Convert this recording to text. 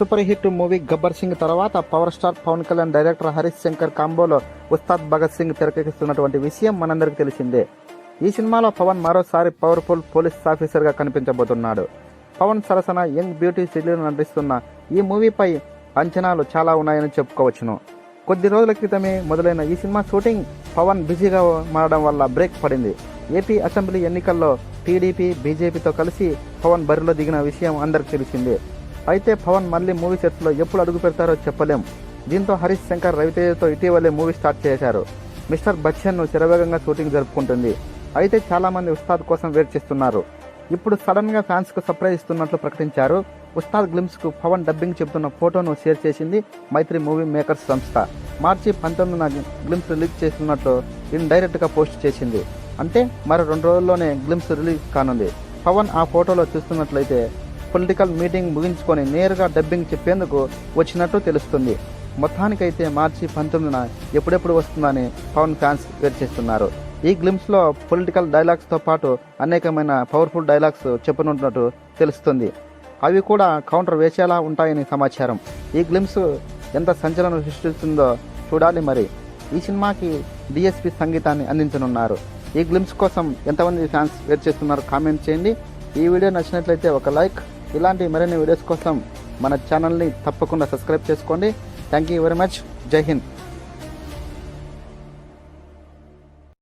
Super hit movie Gabbar Singh తర్వాత power star Pawan Kalyan director Harish Shankar కాంబోలో Ustaad Bhagat Singh తెరకెక్కిస్తున్నటువంటి విషయం మనందరికీ తెలిసిందే. ఈ సినిమాలో పవన్ మరోసారి పవర్ఫుల్ పోలీస్ ఆఫీసర్గా కనిపించబోతున్నాడు. పవన్ సరసన యంగ్ బ్యూటీ సిటీలో నటిస్తున్న ఈ మూవీపై అంచనాలు చాలా ఉన్నాయని చెప్పుకోవచ్చును. కొద్ది రోజుల క్రితమే మొదలైన ఈ సినిమా షూటింగ్ పవన్ బిజీగా మారడం వల్ల బ్రేక్ పడింది. ఏపీ అసెంబ్లీ ఎన్నికల్లో టీడీపీ బీజేపీతో కలిసి పవన్ బరిలో దిగిన విషయం అందరికి తెలిసిందే. అయితే పవన్ మళ్ళీ మూవీ సెట్లో ఎప్పుడు అడుగు పెడతారో చెప్పలేం. దీంతో హరీష్ శంకర్ రవితేజతో ఇటీవలే మూవీ స్టార్ట్ చేశారు. మిస్టర్ బచ్చన్ను శరవేగంగా షూటింగ్ జరుపుకుంటుంది. అయితే చాలామంది ఉస్తాద్ కోసం వెయిట్ చేస్తున్నారు. ఇప్పుడు సడన్గా ఫ్యాన్స్కు సర్ప్రైజ్ ఇస్తున్నట్లు ప్రకటించారు. ఉస్తాద్ గ్లిమ్స్కు పవన్ డబ్బింగ్ చెబుతున్న ఫోటోను షేర్ చేసింది మైత్రి మూవీ మేకర్స్ సంస్థ. మార్చి పంతొమ్మిదిన గ్లిమ్స్ రిలీజ్ చేస్తున్నట్లు ఇన్ పోస్ట్ చేసింది. అంటే మరో రెండు రోజుల్లోనే గ్లిమ్స్ రిలీజ్ కానుంది. పవన్ ఆ ఫోటోలో చూస్తున్నట్లయితే పొలిటికల్ మీటింగ్ ముగించుకొని నేరుగా డబ్బింగ్ చెప్పేందుకు వచ్చినట్టు తెలుస్తుంది. మొత్తానికైతే మార్చి పంతొమ్మిదిన ఎప్పుడెప్పుడు వస్తుందని పవన్ ఫ్యాన్స్ వెయిట్ చేస్తున్నారు. ఈ గ్లిమ్స్లో పొలిటికల్ డైలాగ్స్తో పాటు అనేకమైన పవర్ఫుల్ డైలాగ్స్ చెప్పనున్నట్టు తెలుస్తుంది. అవి కూడా కౌంటర్ వేసేలా ఉంటాయని సమాచారం. ఈ గ్లిమ్స్ ఎంత సంచలనం సృష్టిస్తుందో చూడాలి మరి. ఈ సినిమాకి డిఎస్పి సంగీతాన్ని అందించనున్నారు. ఈ గ్లిమ్స్ కోసం ఎంతమంది ఫ్యాన్స్ వెయిట్ చేస్తున్నారు కామెంట్ చేయండి. ఈ వీడియో నచ్చినట్లయితే ఒక లైక్ ఇలాంటి మరిన్ని వీడియోస్ కోసం మన ఛానల్ని తప్పకుండా సబ్స్క్రైబ్ చేసుకోండి. థ్యాంక్ యూ వెరీ మచ్ జై హింద్